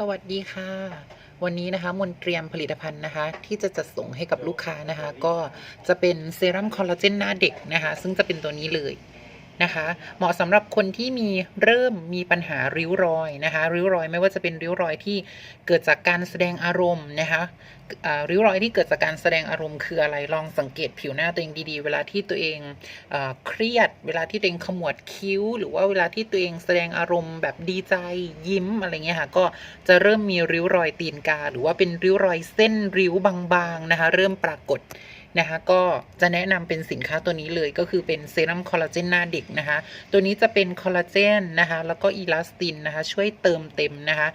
สวัสดีค่ะ วันนี้นะคะมนเตรียมผลิตภัณฑ์นะคะ ที่จะจัดส่งให้กับลูกค้านะคะ ก็จะเป็นเซรั่มคอลลาเจนหน้าเด็กนะคะ ซึ่งจะเป็นตัวนี้เลย นะคะ เหมาะสำหรับคนที่มีเริ่มมีปัญหาริ้วรอยนะคะ ริ้วรอยไม่ว่าจะเป็นริ้วรอยที่เกิดจากการแสดงอารมณ์นะคะริ้วรอยที่เกิดจากการแสดงอารมณ์คืออะไรลองสังเกตผิวหน้าตัวเองดีๆ เวลาที่ตัวเองเอเครียด เวลาที่ตัวเองขมวดคิ้ว หรือว่าเวลาที่ตัวเองแสดงอารมณ์แบบดีใจยิ้มอะไรเงี้ยค่ะก็จะเริ่มมีริ้วรอยตีนกา หรือว่าเป็นริ้วรอยเส้นริ้วบางๆนะคะ เริ่มปรากฏ นะคะก็จะแนะนำเป็นสินค้าตัวนี้เลยก็คือเป็นเซรั่มคอลลาเจนหน้าเด็กนะคะ ตัวนี้จะเป็นคอลลาเจนนะคะแล้วก็อีลาสตินนะคะช่วยเติมเต็มนะคะ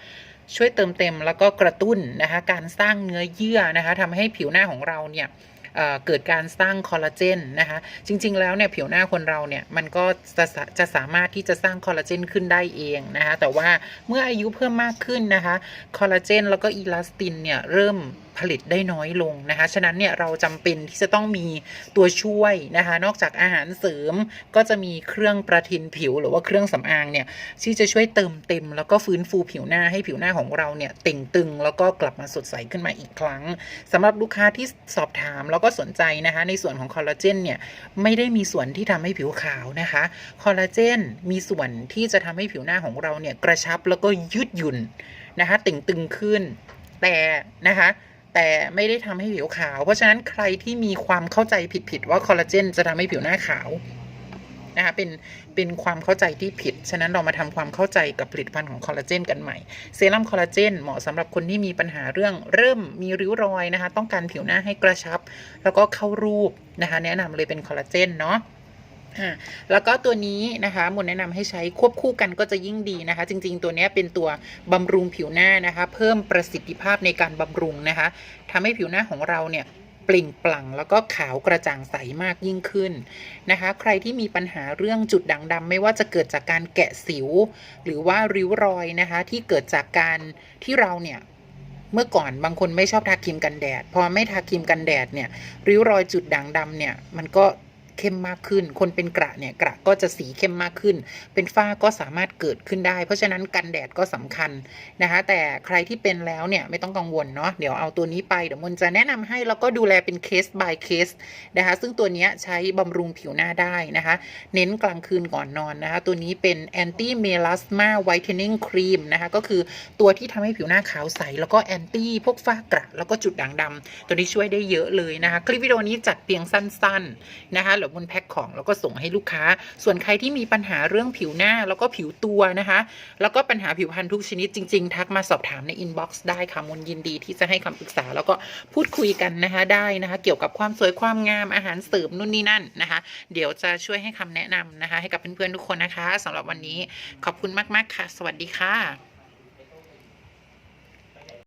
ช่วยเติมเต็มแล้วก็กระตุ้นนะคะการสร้างเนื้อเยื่อนะคะทำให้ผิวหน้าของเราเนี่ยเเกิดการสร้างคอลลาเจนนะคะ จริง ๆ แล้วเนี่ยผิวหน้าคนเราเนี่ยมันก็จะสะจะสามารถที่จะสร้างคอลลาเจนขึ้นได้เองนะคะ แต่ว่าเมื่ออายุเพิ่มมากขึ้นนะคะ คอลลาเจนแล้วก็อีลาสตินเนี่ยเริ่ม ผลิตได้น้อยลงนะคะ ฉะนั้นเนี่ยเราจำเป็นที่จะต้องมีตัวช่วยนะคะ นอกจากอาหารเสริมก็จะมีเครื่องประทินผิวหรือว่าเครื่องสำอางเนี่ยที่จะช่วยเติมเต็ม แล้วก็ฟื้นฟูผิวหน้าให้ผิวหน้าของเราเนี่ยเต่งตึง แล้วก็กลับมาสดใสขึ้นมาอีกครั้งสำหรับลูกค้าที่สอบถามแล้วก็สนใจนะคะ ในส่วนของคอลลาเจนเนี่ยไม่ได้มีส่วนที่ทำให้ผิวขาวนะคะ คอลลาเจนมีส่วนที่จะทำให้ผิวหน้าของเราเนี่ยกระชับแล้วก็ยืดหยุ่นนะคะ เต่งตึงขึ้นแต่นะคะ แต่ไม่ได้ทำให้ผิวขาว เพราะฉะนั้นใครที่มีความเข้าใจผิดๆว่าคอลลาเจนจะทำให้ผิวหน้าขาวนะคะเป็นเป็นความเข้าใจที่ผิด ฉะนั้นเรามาทำความเข้าใจกับผลิตภัณฑ์ของคอลลาเจนกันใหม่ เซรั่มคอลลาเจนเหมาะสำหรับคนที่มีปัญหาเรื่องเริ่มมีริ้วรอยนะคะ ต้องการผิวหน้าให้กระชับ แล้วก็เข้ารูปนะคะ แนะนำเลยเป็นคอลลาเจนเนาะ แล้วก็ตัวนี้นะคะมนแนะนำให้ใช้ควบคู่กันก็จะยิ่งดีนะคะ จริง ๆ ตัวนี้เป็นตัวบำรุงผิวหน้านะคะ เพิ่มประสิทธิภาพในการบำรุงนะคะทำให้ผิวหน้าของเราเนี่ยเปล่งปลั่งแล้วก็ขาวกระจ่างใสมากยิ่งขึ้นนะคะ ใครที่มีปัญหาเรื่องจุดด่างดำไม่ว่าจะเกิดจากการแกะสิว หรือว่าริ้วรอยนะคะ ที่เกิดจากการที่เราเนี่ยเมื่อก่อนบางคนไม่ชอบทาครีมกันแดด พอไม่ทาครีมกันแดดเนี่ยริ้วรอยจุดด่างดำเนี่ยมันก็ เข้มมากขึ้น คนเป็นกระเนี่ยกระก็จะสีเข้มมากขึ้น เป็นฝ้าก็สามารถเกิดขึ้นได้ เพราะฉะนั้นกันแดดก็สำคัญนะคะ แต่ใครที่เป็นแล้วเนี่ยไม่ต้องกังวลเนาะเดี๋ยวเอาตัวนี้ไปเดี๋ยวมนจะแนะนำให้แล้วก็ดูแลเป็นเคส by เคสนะคะซึ่งตัวนี้ใช้บำรุงผิวหน้าได้นะคะ เน้นกลางคืนก่อนนอนนะคะ ตัวนี้เป็น anti melasma whitening cream นะคะก็คือตัวที่ทำให้ผิวหน้าขาวใส แล้วก็ anti พวกฝ้ากระ แล้วก็จุดด่างดำตัวนี้ช่วยได้เยอะเลยนะคะ คลิปวิดีโอนี้จัดเพียงสั้น ๆ นะคะยวมนแพ็คของแล้วก็ส่งให้ลูกค้า ส่วนใครที่มีปัญหาเรื่องผิวหน้าแล้วก็ผิวตัวนะคะ แล้วก็ปัญหาผิวพรรณทุกชนิดจริง ๆ ทักมาสอบถามในอินบ็อกซ์ได้ค่ะมนยินดีที่จะให้คำปรึกษาแล้วก็พูดคุยกันนะคะได้นะคะ เกี่ยวกับความสวยความงามอาหารเสริมนู่นนี่นั่นนะคะ เดี๋ยวจะช่วยให้คำแนะนำนะคะ ให้กับเพื่อนๆทุกคนนะคะสำหรับวันนี้ขอบคุณมากๆค่ะ สวัสดีค่ะ